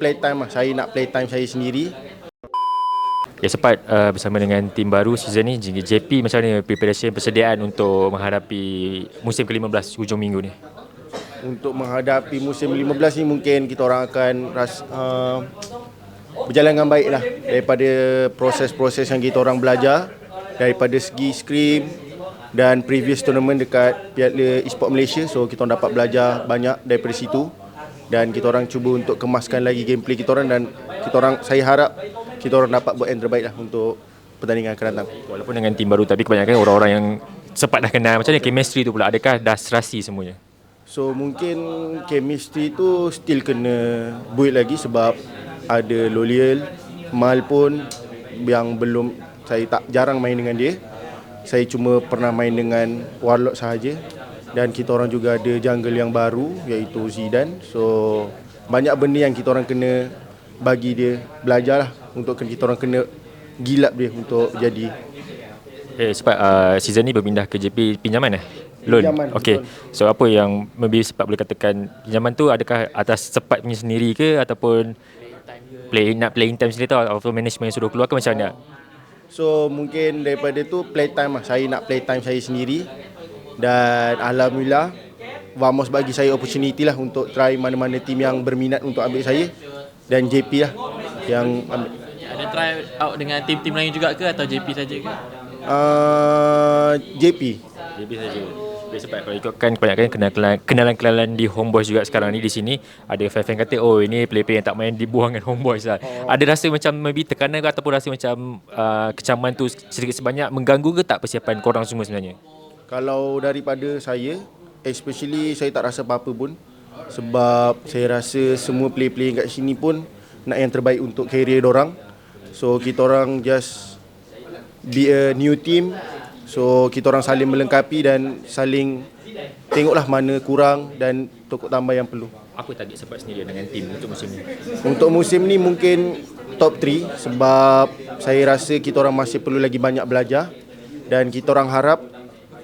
playtime lah. Saya nak playtime saya sendiri. Ya sempat uh, bersama dengan tim baru season ni JP macam mana preparation persediaan untuk menghadapi musim ke-15 hujung minggu ni? Untuk menghadapi musim 15 ni mungkin kita orang akan ras, uh, berjalan dengan baik lah daripada proses-proses yang kita orang belajar daripada segi scrim dan previous tournament dekat Piala Esport Malaysia so kita orang dapat belajar banyak daripada situ dan kita orang cuba untuk kemaskan lagi gameplay kita orang dan kita orang saya harap kita orang dapat buat yang terbaik lah untuk pertandingan akan datang. Walaupun dengan tim baru tapi kebanyakan orang-orang yang sempat dah kenal macam mana chemistry tu pula adakah dah serasi semuanya? So mungkin chemistry tu still kena build lagi sebab ada Loliel, Mal pun yang belum saya tak jarang main dengan dia. Saya cuma pernah main dengan Warlock sahaja dan kita orang juga ada jungle yang baru iaitu Zidane. So banyak benda yang kita orang kena bagi dia belajar lah untuk kita orang kena gilap dia untuk jadi Eh sebab uh, season ni berpindah ke JP pinjaman eh? Loan. Pinjaman, betul. So apa yang maybe sebab boleh katakan pinjaman tu adakah atas cepat punya sendiri ke ataupun play nak playing time sendiri tu ataupun management yang suruh keluar ke macam mana? So mungkin daripada tu playtime lah Saya nak playtime saya sendiri Dan Alhamdulillah Vamos bagi saya opportunity lah Untuk try mana-mana tim yang berminat untuk ambil saya Dan JP lah Yang ambil Ada try out dengan tim-tim lain juga ke atau JP saja ke? uh, JP JP saja. Sebab kalau ikutkan kebanyakan kenalan kenalan-kenalan di Homeboys juga sekarang ni di sini ada fan-fan kata oh ini player-player yang tak main dibuang dengan Homeboys lah. Oh. Ada rasa macam maybe tekanan ke ataupun rasa macam uh, kecaman tu sedikit sebanyak mengganggu ke tak persiapan korang semua sebenarnya? Kalau daripada saya Especially saya tak rasa apa-apa pun Sebab saya rasa semua player-player kat sini pun Nak yang terbaik untuk career orang. So kita orang just Be a new team So kita orang saling melengkapi dan saling Tengoklah mana kurang dan tokok tambah yang perlu Apa target sebab sendiri dengan tim untuk musim ni? Untuk musim ni mungkin top 3 Sebab saya rasa kita orang masih perlu lagi banyak belajar Dan kita orang harap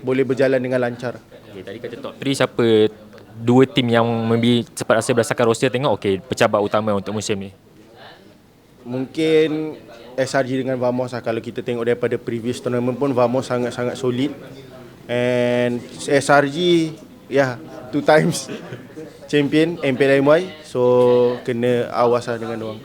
boleh berjalan dengan lancar Okay, tadi kata top 3 siapa dua tim yang maybe cepat rasa berdasarkan roster tengok okay pecabat utama untuk musim ni. Mungkin SRG dengan Vamos lah kalau kita tengok daripada previous tournament pun Vamos sangat-sangat solid and SRG ya yeah, two times champion MPLMY so kena awas lah dengan orang.